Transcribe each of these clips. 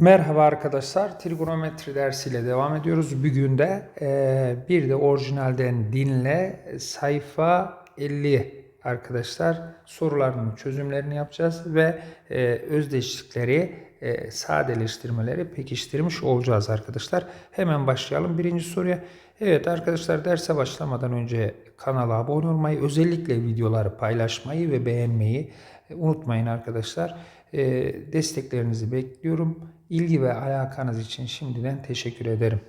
Merhaba arkadaşlar, trigonometri dersiyle devam ediyoruz. Bugün de e, bir de orijinalden dinle sayfa 50 arkadaşlar sorularının çözümlerini yapacağız ve e, özdeşlikleri, e, sadeleştirmeleri pekiştirmiş olacağız arkadaşlar. Hemen başlayalım birinci soruya. Evet arkadaşlar derse başlamadan önce kanala abone olmayı, özellikle videoları paylaşmayı ve beğenmeyi unutmayın arkadaşlar. E, desteklerinizi bekliyorum. İlgi ve alakanız için şimdiden teşekkür ederim.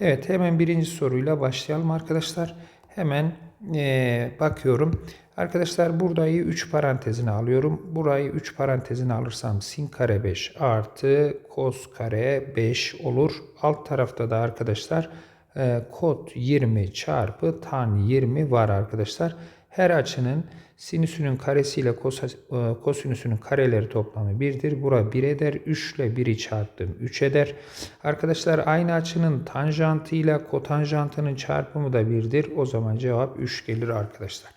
Evet hemen birinci soruyla başlayalım arkadaşlar. Hemen e, bakıyorum. Arkadaşlar burayı 3 parantezine alıyorum. Burayı 3 parantezine alırsam sin kare 5 artı kos kare 5 olur. Alt tarafta da arkadaşlar e, kod 20 çarpı tan 20 var arkadaşlar. Her açının sinüsünün karesi ile kos- e, kosinüsünün kareleri toplamı 1'dir. Bura 1 eder. 3 ile 1'i çarptım 3 eder. Arkadaşlar aynı açının tanjantı ile kotanjantının çarpımı da 1'dir. O zaman cevap 3 gelir arkadaşlar.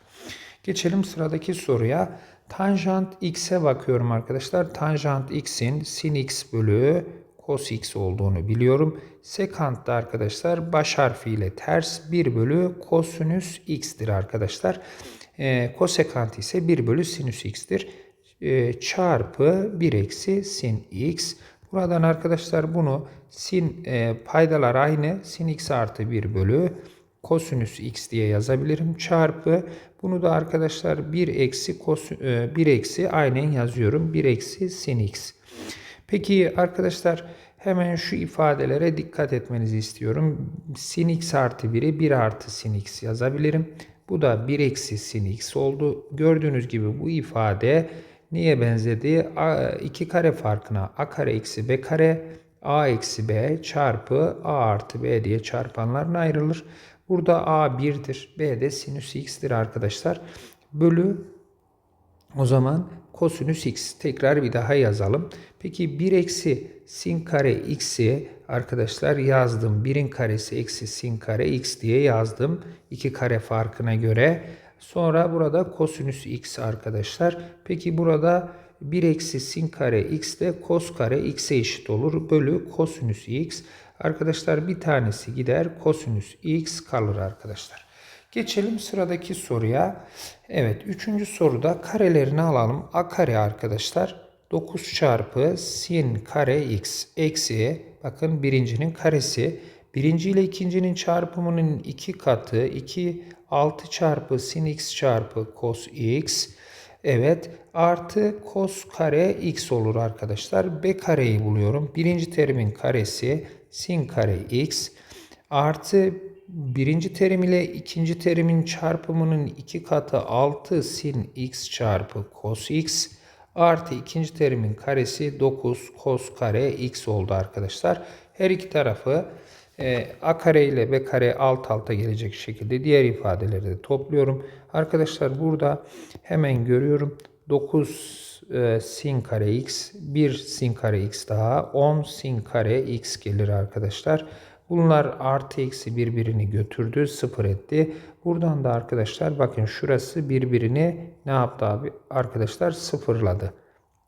Geçelim sıradaki soruya. Tanjant x'e bakıyorum arkadaşlar. Tanjant x'in sin x bölü cos x olduğunu biliyorum. Sekant da arkadaşlar baş harfiyle ters 1 bölü kosinüs x'tir arkadaşlar. E, kosekant ise 1 bölü sinüs x'tir. E, çarpı 1 eksi sin x. Buradan arkadaşlar bunu sin e, paydalar aynı sin x artı 1 bölü kosinüs x diye yazabilirim. Çarpı bunu da arkadaşlar 1 eksi kos, e, 1 eksi aynen yazıyorum. 1 eksi sin x. Peki arkadaşlar hemen şu ifadelere dikkat etmenizi istiyorum. Sin x artı 1'i 1 artı sin x yazabilirim. Bu da 1 eksi sin x oldu. Gördüğünüz gibi bu ifade niye benzedi? A, iki kare farkına a kare eksi b kare a eksi b çarpı a artı b diye çarpanlarına ayrılır. Burada a 1'dir. b de sinüs x'tir arkadaşlar. Bölü o zaman kosinüs x tekrar bir daha yazalım. Peki 1 eksi sin kare x'i arkadaşlar yazdım. 1'in karesi eksi sin kare x diye yazdım. 2 kare farkına göre. Sonra burada kosinüs x arkadaşlar. Peki burada 1 eksi sin kare x de kos kare x'e eşit olur. Bölü kosinüs x. Arkadaşlar bir tanesi gider. Kosinüs x kalır arkadaşlar. Geçelim sıradaki soruya. Evet üçüncü soruda karelerini alalım. A kare arkadaşlar 9 çarpı sin kare x eksi bakın birincinin karesi. Birinci ile ikincinin çarpımının iki katı 2 6 çarpı sin x çarpı cos x. Evet artı cos kare x olur arkadaşlar. B kareyi buluyorum. Birinci terimin karesi sin kare x artı birinci terim ile ikinci terimin çarpımının iki katı 6 sin x çarpı cos x artı ikinci terimin karesi 9 cos kare x oldu arkadaşlar. Her iki tarafı e, a kare ile b kare alt alta gelecek şekilde diğer ifadeleri de topluyorum. Arkadaşlar burada hemen görüyorum 9 e, sin kare x 1 sin kare x daha 10 sin kare x gelir arkadaşlar. Bunlar artı eksi birbirini götürdü, sıfır etti. Buradan da arkadaşlar bakın şurası birbirini ne yaptı abi? Arkadaşlar sıfırladı.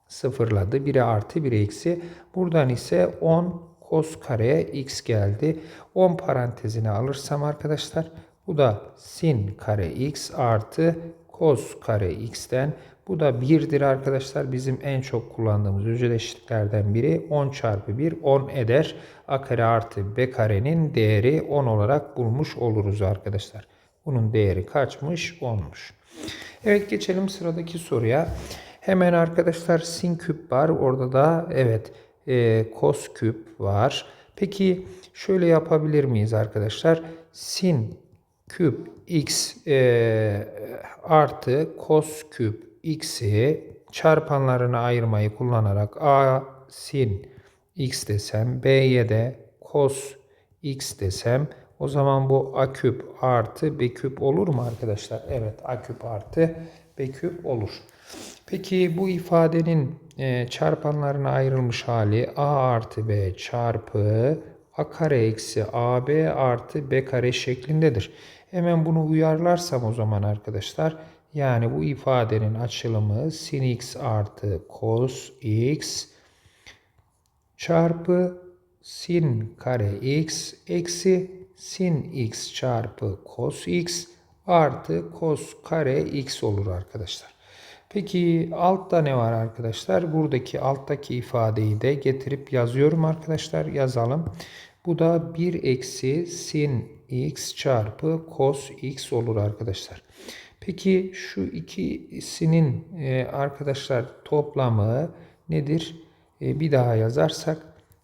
Sıfırladı. Biri artı biri eksi. Buradan ise 10 cos kare x geldi. 10 parantezine alırsam arkadaşlar bu da sin kare x artı cos kare x'ten bu da 1'dir arkadaşlar. Bizim en çok kullandığımız özelleşiklerden biri 10 çarpı 1 10 eder. A kare artı B karenin değeri 10 olarak bulmuş oluruz arkadaşlar. Bunun değeri kaçmış? 10'muş. Evet geçelim sıradaki soruya. Hemen arkadaşlar sin küp var. Orada da evet e, kos küp var. Peki şöyle yapabilir miyiz arkadaşlar? Sin küp x e, artı kos küp x'i çarpanlarını ayırmayı kullanarak a sin x desem b'ye de cos x desem o zaman bu a küp artı b küp olur mu arkadaşlar? Evet a küp artı b küp olur. Peki bu ifadenin e, çarpanlarına ayrılmış hali a artı b çarpı a kare eksi ab artı b kare şeklindedir. Hemen bunu uyarlarsam o zaman arkadaşlar yani bu ifadenin açılımı sin x artı cos x çarpı sin kare x eksi sin x çarpı cos x artı cos kare x olur arkadaşlar. Peki altta ne var arkadaşlar? Buradaki alttaki ifadeyi de getirip yazıyorum arkadaşlar. Yazalım. Bu da 1 eksi sin x çarpı cos x olur arkadaşlar. Peki şu ikisinin e, arkadaşlar toplamı nedir? E, bir daha yazarsak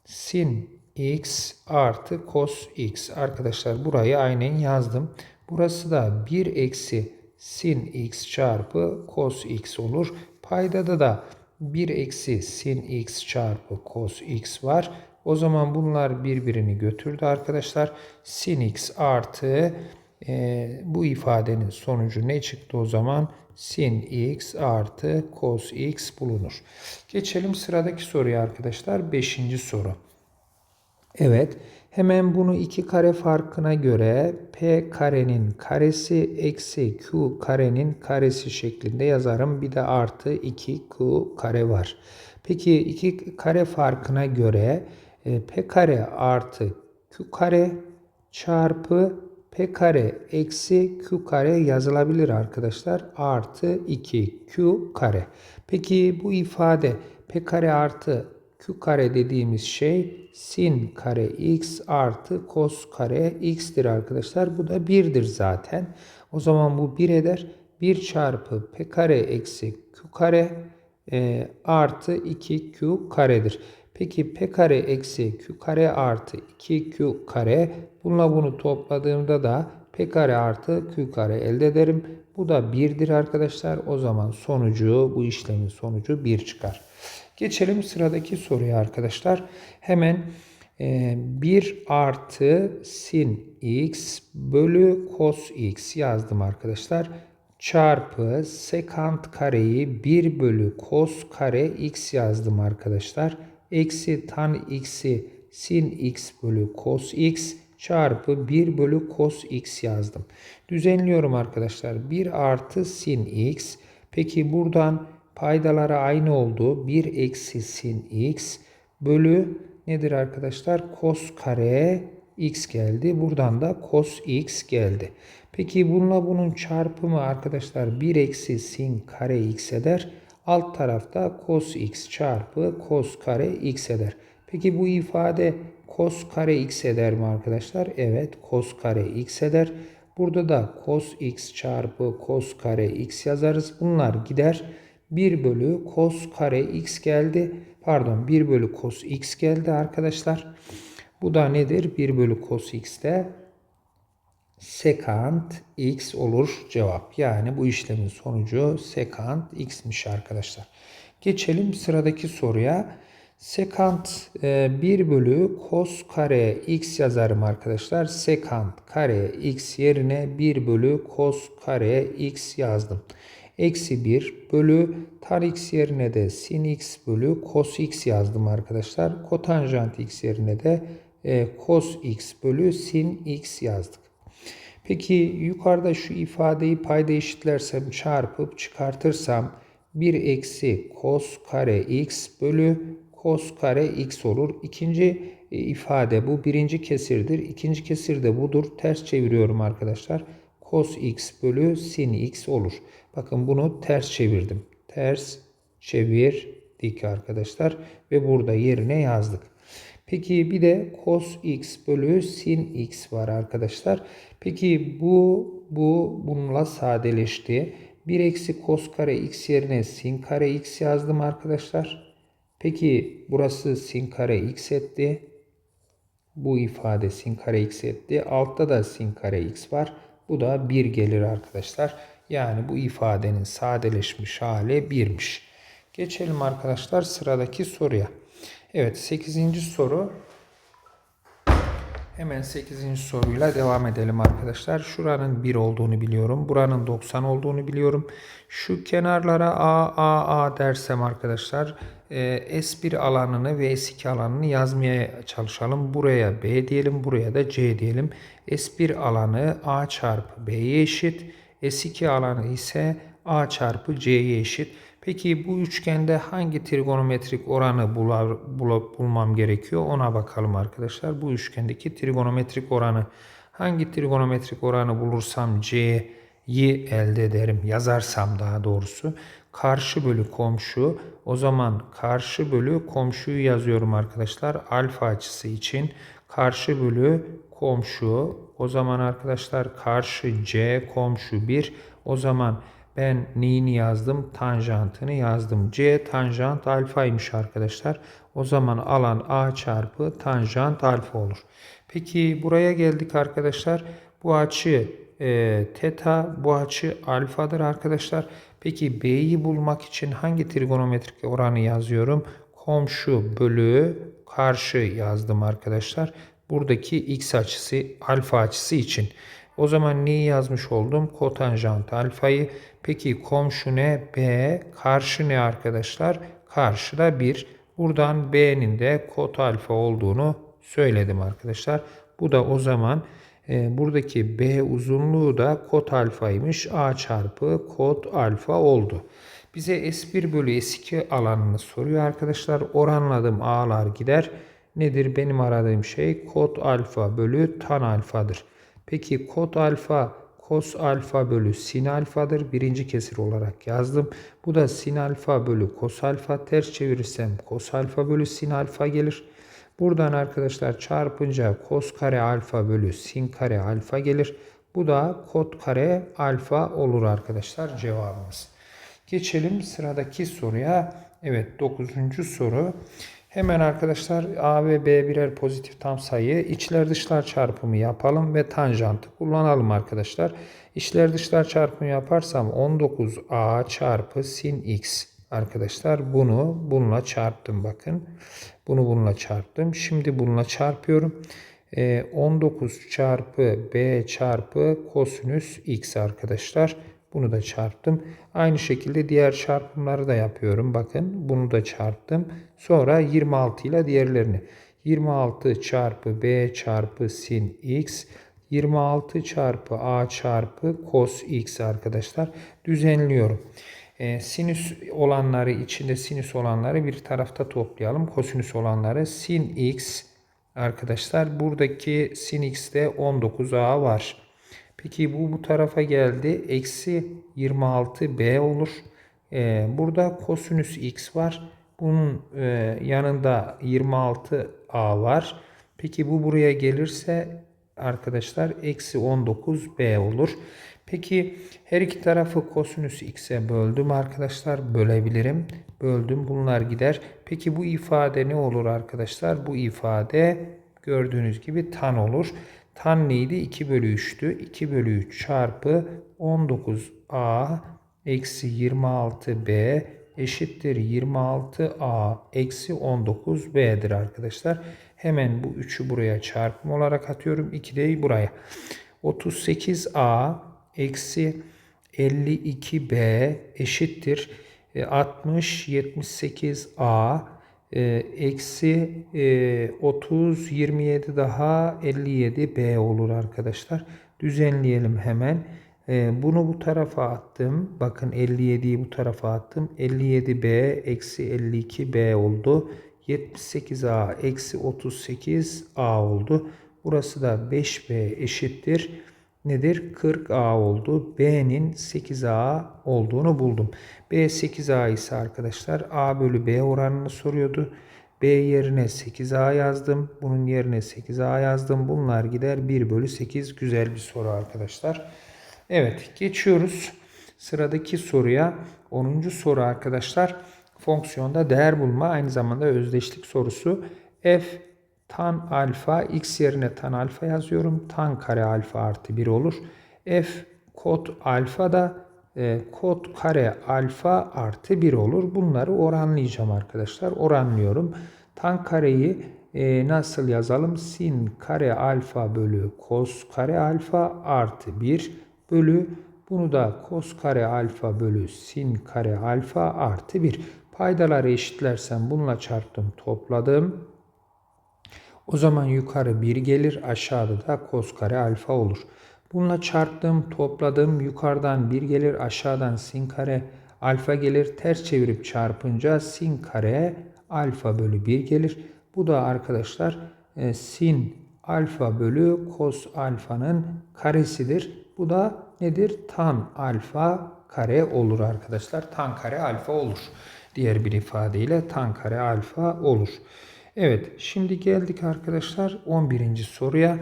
sin x artı cos x. Arkadaşlar burayı aynen yazdım. Burası da 1 eksi sin x çarpı cos x olur. Paydada da 1 eksi sin x çarpı cos x var. O zaman bunlar birbirini götürdü arkadaşlar. Sin x artı e, bu ifadenin sonucu ne çıktı o zaman? Sin x artı cos x bulunur. Geçelim sıradaki soruya arkadaşlar. Beşinci soru. Evet. Hemen bunu iki kare farkına göre p karenin karesi eksi q karenin karesi şeklinde yazarım. Bir de artı 2q kare var. Peki iki kare farkına göre e, p kare artı q kare çarpı p kare eksi q kare yazılabilir arkadaşlar. Artı 2q kare. Peki bu ifade p kare artı q kare dediğimiz şey sin kare x artı cos kare x'tir arkadaşlar. Bu da 1'dir zaten. O zaman bu 1 eder. 1 çarpı p kare eksi q kare e, artı 2q karedir. Peki p kare eksi q kare artı 2q kare bununla bunu topladığımda da p kare artı q kare elde ederim. Bu da 1'dir arkadaşlar. O zaman sonucu bu işlemin sonucu 1 çıkar. Geçelim sıradaki soruya arkadaşlar. Hemen 1 e, artı sin x bölü cos x yazdım arkadaşlar. Çarpı sekant kareyi 1 bölü cos kare x yazdım arkadaşlar. Eksi tan x'i sin x bölü cos x çarpı 1 bölü cos x yazdım. Düzenliyorum arkadaşlar. 1 artı sin x. Peki buradan paydaları aynı oldu. 1 eksi sin x bölü nedir arkadaşlar? Cos kare x geldi. Buradan da cos x geldi. Peki bununla bunun çarpımı arkadaşlar 1 eksi sin kare x eder. Alt tarafta cos x çarpı cos kare x eder. Peki bu ifade cos kare x eder mi arkadaşlar? Evet cos kare x eder. Burada da cos x çarpı cos kare x yazarız. Bunlar gider. 1 bölü cos kare x geldi. Pardon 1 bölü cos x geldi arkadaşlar. Bu da nedir? 1 bölü cos x de sekant x olur cevap. Yani bu işlemin sonucu sekant x'miş arkadaşlar. Geçelim sıradaki soruya. Sekant 1 e, bölü cos kare x yazarım arkadaşlar. Sekant kare x yerine 1 bölü cos kare x yazdım eksi 1 bölü tan x yerine de sin x bölü cos x yazdım arkadaşlar. Kotanjant x yerine de e, cos x bölü sin x yazdık. Peki yukarıda şu ifadeyi payda eşitlersem çarpıp çıkartırsam 1 eksi cos kare x bölü cos kare x olur. İkinci e, ifade bu birinci kesirdir. İkinci kesir de budur. Ters çeviriyorum arkadaşlar cos x bölü sin x olur. Bakın bunu ters çevirdim. Ters çevirdik arkadaşlar. Ve burada yerine yazdık. Peki bir de cos x bölü sin x var arkadaşlar. Peki bu bu bununla sadeleşti. 1 eksi cos kare x yerine sin kare x yazdım arkadaşlar. Peki burası sin kare x etti. Bu ifade sin kare x etti. Altta da sin kare x var. Bu da 1 gelir arkadaşlar. Yani bu ifadenin sadeleşmiş hali 1'miş. Geçelim arkadaşlar sıradaki soruya. Evet 8. soru. Hemen 8. soruyla devam edelim arkadaşlar. Şuranın 1 olduğunu biliyorum. Buranın 90 olduğunu biliyorum. Şu kenarlara A, A, A dersem arkadaşlar S1 alanını ve S2 alanını yazmaya çalışalım. Buraya B diyelim, buraya da C diyelim. S1 alanı A çarpı B'ye eşit. S2 alanı ise A çarpı C'ye eşit. Peki bu üçgende hangi trigonometrik oranı bular, bula- bulmam gerekiyor? Ona bakalım arkadaşlar. Bu üçgendeki trigonometrik oranı hangi trigonometrik oranı bulursam C'yi elde ederim. Yazarsam daha doğrusu. Karşı bölü komşu. O zaman karşı bölü komşuyu yazıyorum arkadaşlar. Alfa açısı için karşı bölü komşu. O zaman arkadaşlar karşı C komşu 1. O zaman ben neyini yazdım? Tanjantını yazdım. C tanjant alfaymış arkadaşlar. O zaman alan A çarpı tanjant alfa olur. Peki buraya geldik arkadaşlar. Bu açı e, teta, bu açı alfadır arkadaşlar. Peki B'yi bulmak için hangi trigonometrik oranı yazıyorum? Komşu bölü karşı yazdım arkadaşlar. Buradaki x açısı alfa açısı için. O zaman neyi yazmış oldum? Kotanjant alfayı. Peki komşu ne? B. Karşı ne arkadaşlar? Karşıda 1. Buradan B'nin de kot alfa olduğunu söyledim arkadaşlar. Bu da o zaman buradaki B uzunluğu da kot alfaymış. A çarpı kot alfa oldu. Bize S1 bölü S2 alanını soruyor arkadaşlar. Oranladım A'lar gider. Nedir benim aradığım şey? Kot alfa bölü tan alfadır. Peki kot alfa kos alfa bölü sin alfadır. Birinci kesir olarak yazdım. Bu da sin alfa bölü kos alfa. Ters çevirirsem kos alfa bölü sin alfa gelir. Buradan arkadaşlar çarpınca kos kare alfa bölü sin kare alfa gelir. Bu da kot kare alfa olur arkadaşlar cevabımız. Geçelim sıradaki soruya. Evet 9. soru. Hemen arkadaşlar A ve B birer pozitif tam sayı. İçler dışlar çarpımı yapalım ve tanjantı kullanalım arkadaşlar. İçler dışlar çarpımı yaparsam 19A çarpı sin x arkadaşlar. Bunu bununla çarptım bakın. Bunu bununla çarptım. Şimdi bununla çarpıyorum. Ee, 19 çarpı B çarpı kosinüs x arkadaşlar. Bunu da çarptım. Aynı şekilde diğer çarpımları da yapıyorum. Bakın bunu da çarptım. Sonra 26 ile diğerlerini. 26 çarpı b çarpı sin x 26 çarpı a çarpı cos x arkadaşlar. Düzenliyorum. Ee, sinüs olanları içinde sinüs olanları bir tarafta toplayalım. Kosinüs olanları sin x arkadaşlar. Buradaki sin x'te 19a var. Peki bu bu tarafa geldi. Eksi 26b olur. Ee, burada kosinüs x var. Bunun e, yanında 26a var. Peki bu buraya gelirse arkadaşlar eksi 19b olur. Peki her iki tarafı kosinüs x'e böldüm arkadaşlar. Bölebilirim. Böldüm. Bunlar gider. Peki bu ifade ne olur arkadaşlar? Bu ifade gördüğünüz gibi tan olur. Tan neydi? 2 bölü 3'tü. 2 bölü 3 çarpı 19a eksi 26b eşittir 26a eksi 19b'dir arkadaşlar. Hemen bu 3'ü buraya çarpım olarak atıyorum. 2'deyi buraya. 38a eksi 52b eşittir 60 78a e, eksi e, 30 27 daha 57 b olur arkadaşlar. Düzenleyelim hemen. E, bunu bu tarafa attım. Bakın 57'yi bu tarafa attım. 57b eksi 52b oldu. 78a eksi 38a oldu. Burası da 5b eşittir nedir? 40A oldu. B'nin 8A olduğunu buldum. B 8A ise arkadaşlar A bölü B oranını soruyordu. B yerine 8A yazdım. Bunun yerine 8A yazdım. Bunlar gider 1 bölü 8. Güzel bir soru arkadaşlar. Evet geçiyoruz. Sıradaki soruya 10. soru arkadaşlar. Fonksiyonda değer bulma aynı zamanda özdeşlik sorusu. F tan alfa x yerine tan alfa yazıyorum. Tan kare alfa artı 1 olur. F kod alfa da e, kod kare alfa artı 1 olur. Bunları oranlayacağım arkadaşlar. Oranlıyorum. Tan kareyi e, nasıl yazalım? Sin kare alfa bölü kos kare alfa artı 1 bölü bunu da kos kare alfa bölü sin kare alfa artı 1. Paydaları eşitlersem bununla çarptım topladım. O zaman yukarı 1 gelir aşağıda da kos kare alfa olur. Bununla çarptım topladım yukarıdan 1 gelir aşağıdan sin kare alfa gelir. Ters çevirip çarpınca sin kare alfa bölü 1 gelir. Bu da arkadaşlar e, sin alfa bölü kos alfanın karesidir. Bu da nedir? Tan alfa kare olur arkadaşlar. Tan kare alfa olur. Diğer bir ifadeyle tan kare alfa olur. Evet şimdi geldik arkadaşlar 11. soruya.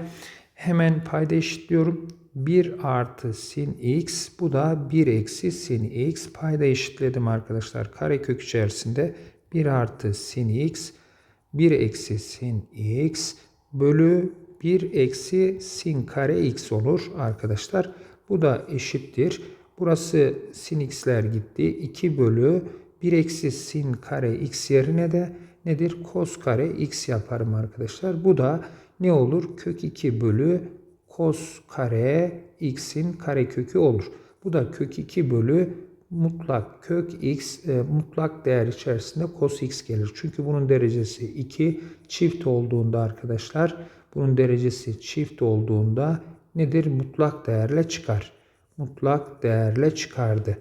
Hemen payda eşitliyorum. 1 artı sin x bu da 1 eksi sin x payda eşitledim arkadaşlar. Karekök içerisinde 1 artı sin x 1 eksi sin x bölü 1 eksi sin kare x olur arkadaşlar. Bu da eşittir. Burası sin x'ler gitti. 2 bölü 1 eksi sin kare x yerine de nedir? Kos kare x yaparım arkadaşlar. Bu da ne olur? Kök 2 bölü kos kare x'in karekökü olur. Bu da kök 2 bölü mutlak kök x e, mutlak değer içerisinde cos x gelir. Çünkü bunun derecesi 2 çift olduğunda arkadaşlar bunun derecesi çift olduğunda nedir? Mutlak değerle çıkar. Mutlak değerle çıkardı.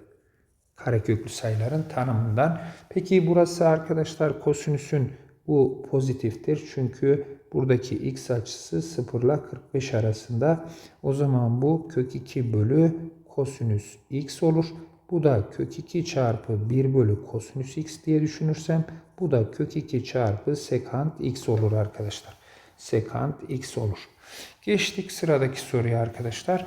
Kareköklü sayıların tanımından. Peki burası arkadaşlar kosinüsün bu pozitiftir. Çünkü buradaki x açısı 0 ile 45 arasında. O zaman bu kök 2 bölü kosinüs x olur. Bu da kök 2 çarpı 1 bölü kosinüs x diye düşünürsem bu da kök 2 çarpı sekant x olur arkadaşlar. Sekant x olur. Geçtik sıradaki soruya arkadaşlar.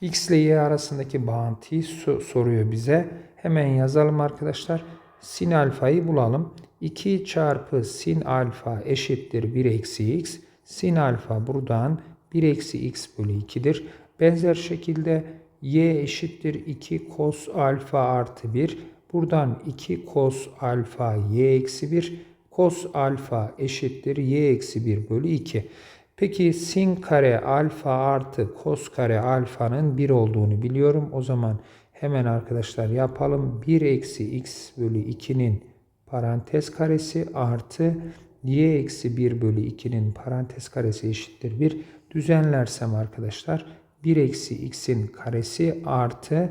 X ile Y arasındaki bağıntıyı so- soruyor bize. Hemen yazalım arkadaşlar. Sin alfayı bulalım. 2 çarpı sin alfa eşittir 1 eksi x. Sin alfa buradan 1 eksi x bölü 2'dir. Benzer şekilde y eşittir 2 cos alfa artı 1. Buradan 2 cos alfa y eksi 1. Cos alfa eşittir y eksi 1 bölü 2. Peki sin kare alfa artı cos kare alfanın 1 olduğunu biliyorum. O zaman hemen arkadaşlar yapalım. 1 eksi x bölü 2'nin parantez karesi artı y eksi 1 bölü 2'nin parantez karesi eşittir 1. Düzenlersem arkadaşlar 1 eksi x'in karesi artı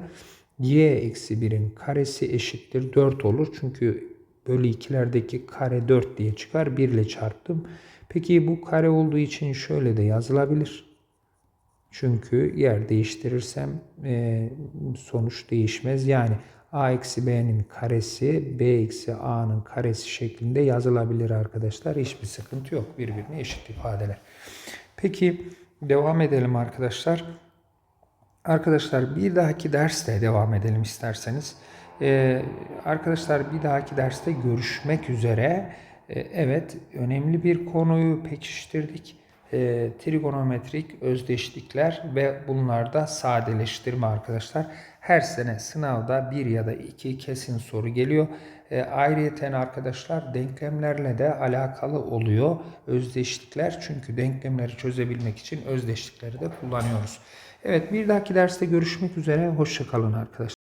y eksi 1'in karesi eşittir 4 olur. Çünkü bölü 2'lerdeki kare 4 diye çıkar. 1 ile çarptım. Peki bu kare olduğu için şöyle de yazılabilir. Çünkü yer değiştirirsem e, sonuç değişmez. Yani a eksi b'nin karesi b eksi a'nın karesi şeklinde yazılabilir arkadaşlar. Hiçbir sıkıntı yok. Birbirine eşit ifadeler. Peki devam edelim arkadaşlar. Arkadaşlar bir dahaki derste devam edelim isterseniz. Ee, arkadaşlar bir dahaki derste görüşmek üzere. Ee, evet önemli bir konuyu pekiştirdik. Ee, trigonometrik özdeşlikler ve bunlarda sadeleştirme arkadaşlar. Her sene sınavda bir ya da iki kesin soru geliyor. E, ayrıyeten arkadaşlar denklemlerle de alakalı oluyor özdeşlikler. Çünkü denklemleri çözebilmek için özdeşlikleri de kullanıyoruz. Evet bir dahaki derste görüşmek üzere. Hoşçakalın arkadaşlar.